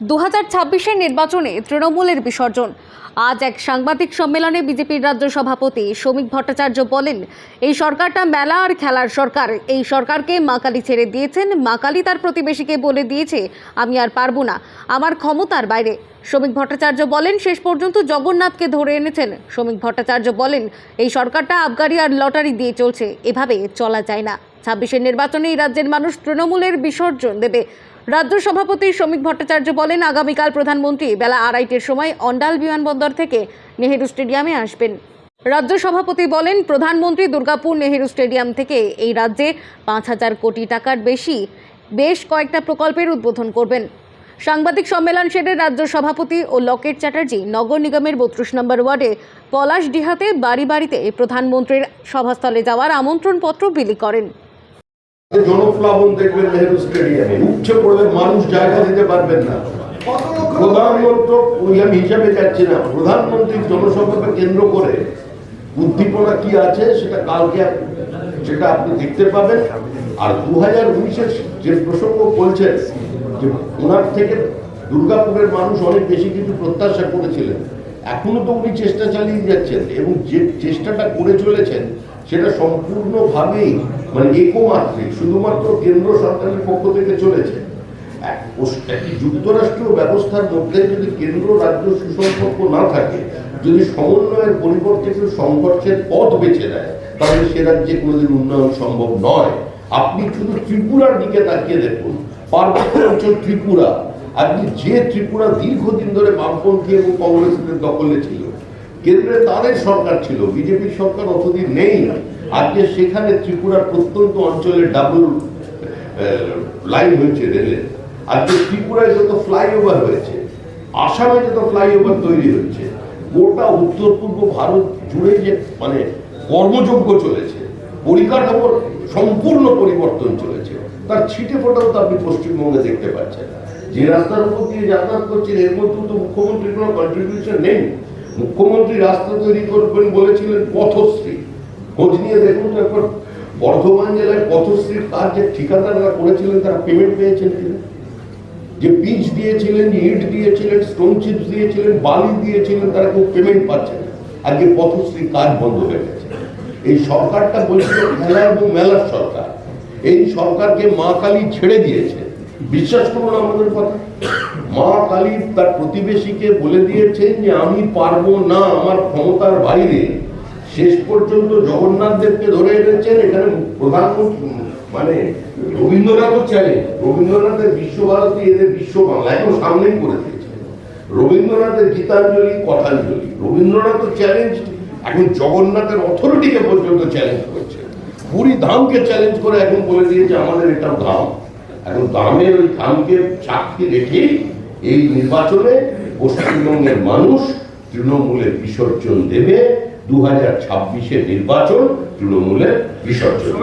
দু হাজার ছাব্বিশের নির্বাচনে তৃণমূলের বিসর্জন। আজ এক সাংবাদিক সম্মেলনে বিজেপির রাজ্য সভাপতি শ্রমিক ভট্টাচার্য বলেন, এই সরকারটা মেলা আর খেলার সরকার। এই সরকারকে মা কালী ছেড়ে দিয়েছেন। মা কালী তার প্রতিবেশীকে বলে দিয়েছে, আমি আর পারব না। আমার ক্ষমতার বাইরে। শ্রমিক ভট্টাচার্য বলেন, শেষ পর্যন্ত জগন্নাথকে ধরে এনেছেন। শ্রমিক ভট্টাচার্য বলেন, এই সরকারটা আবগারি আর লটারি দিয়ে চলছে। এভাবে চলা যায় না। ছাব্বিশের নির্বাচনে এই রাজ্যের মানুষ তৃণমূলের বিসর্জন দেবে। রাজ্য সভাপতি শ্রমিক ভট্টাচার্য বলেন, আগামীকাল প্রধানমন্ত্রী বেলা আড়াইটের সময় অন্ডাল বিমানবন্দর থেকে নেহেরু স্টেডিয়ামে আসবেন। রাজ্য সভাপতি বলেন, প্রধানমন্ত্রী দুর্গাপুর নেহেরু স্টেডিয়াম থেকে এই রাজ্যে পাঁচ হাজার কোটি টাকার বেশি বেশ কয়েকটা প্রকল্পের উদ্বোধন করবেন। সাংবাদিক সম্মেলন সেরে রাজ্য সভাপতি ও লকেট চ্যাটার্জি নগর নিগমের বত্রিশ নম্বর ওয়ার্ডে পলাশ ডিহাতে বাড়ি বাড়িতে প্রধানমন্ত্রীর সভাস্থলে যাওয়ার আমন্ত্রণপত্র বিলি করেন। জনপ্লাবন দেখবেন নেহেরু স্টেডিয়ামে। উপচে পড়লে মানুষ জায়গা দিতে পারবেন না। প্রধানমন্ত্রী আমি হিসাবে যাচ্ছি না। প্রধানমন্ত্রীর জনসভাকে কেন্দ্র করে উদ্দীপনা কি আছে সেটা কালকে সেটা আপনি দেখতে পাবেন। আর দু হাজার উনিশের যে প্রসঙ্গ বলছেন যে ওনার থেকে দুর্গাপুরের মানুষ অনেক বেশি কিছু প্রত্যাশা করেছিলেন। এখনও তো উনি চেষ্টা চালিয়ে যাচ্ছেন এবং যে চেষ্টাটা করে চলেছেন, সেটা সম্পূর্ণভাবেই মানে একমাত্রিক শুধুমাত্র কেন্দ্র সরকারের পক্ষ থেকে চলেছে। যুক্তরাষ্ট্রীয় ব্যবস্থার মধ্যে যদি কেন্দ্র রাজ্য সুসম্পর্ক না থাকে, যদি সমন্বয়ের পরিবর্তে একটু সংঘর্ষের পথ বেছে নেয়, তাহলে সে রাজ্যে কোনোদিন উন্নয়ন সম্ভব নয়। আপনি শুধু ত্রিপুরার দিকে তাকিয়ে দেখুন, পার্বত্য অঞ্চল ত্রিপুরা আপনি যে ত্রিপুরা দীর্ঘদিন ধরে বামপন্থী এবং কংগ্রেসের দখলে ছিল, কেন্দ্রে তাদের সরকার ছিল, বিজেপির সরকার অতদিন নেই। আজকে সেখানে ত্রিপুরার প্রত্যন্ত অঞ্চলে ডাবল লাইন হয়েছে রেলের আজকে ত্রিপুরায় যত ফ্লাইওভার হয়েছে, আসামে যত ফ্লাইওভার তৈরি হচ্ছে গোটা উত্তর পূর্ব ভারত জুড়ে যে মানে কর্মযোগ্য চলেছে, পরিকাঠামোর সম্পূর্ণ পরিবর্তন চলেছে, তার ছিটে ফোটাও তো আপনি পশ্চিমবঙ্গে দেখতে পাচ্ছেন। যে রাস্তার উপর দিয়ে যাতায়াত করছেন এর মধ্যে তো মুখ্যমন্ত্রীর কোনো কন্ট্রিবিউশন নেই। মুখ্যমন্ত্রী রাস্তা তৈরি করবেন বলেছিলেন পথশ্রী। খোঁজ নিয়ে দেখুন তো একবার বর্ধমান জেলায় পথশ্রীর কাজ যে ঠিকাদাররা করেছিলেন, তারা পেমেন্ট পেয়েছেন কিনা? যে পিচ দিয়েছিলেন, ইট দিয়েছিলেন স্টোন চিপস দিয়েছিলেন, বালি দিয়েছিলেন, তারা কেউ পেমেন্ট পাচ্ছে না। আজকে পথশ্রী কাজ বন্ধ হয়ে গেছে। এই সরকারটা বলছিল খেলা এবং মেলার সরকার। এই সরকারকে মা কালী ছেড়ে দিয়েছে। বিশ্বাস করুন আমাদের কথা। মা কালী তার প্রতিবেশীকে বলে দিয়েছেন যে, আমি পারব না, আমার ক্ষমতার বাইরে। শেষ পর্যন্ত জগন্নাথ দেবকে ধরে এনেছেন এখানে প্রধানমন্ত্রী মানে রবীন্দ্রনাথও চ্যালেঞ্জ রবীন্দ্রনাথের বিশ্বভারতী, এদের বিশ্ব বাংলা এখন সামনেই করে দিয়েছে রবীন্দ্রনাথের গীতাঞ্জলি, কথাঞ্জলি, রবীন্দ্রনাথও চ্যালেঞ্জ এখন জগন্নাথের অথরিটিকে পর্যন্ত চ্যালেঞ্জ করছে। পুরী ধামকে চ্যালেঞ্জ করে এখন বলে দিয়েছে, আমাদের এটাও ধাম এখন দামের ওই দামকে সাক্ষী রেখে এই নির্বাচনে পশ্চিমবঙ্গের মানুষ তৃণমূলের বিসর্জন দেবে। দু হাজার নির্বাচন তৃণমূলের বিসর্জন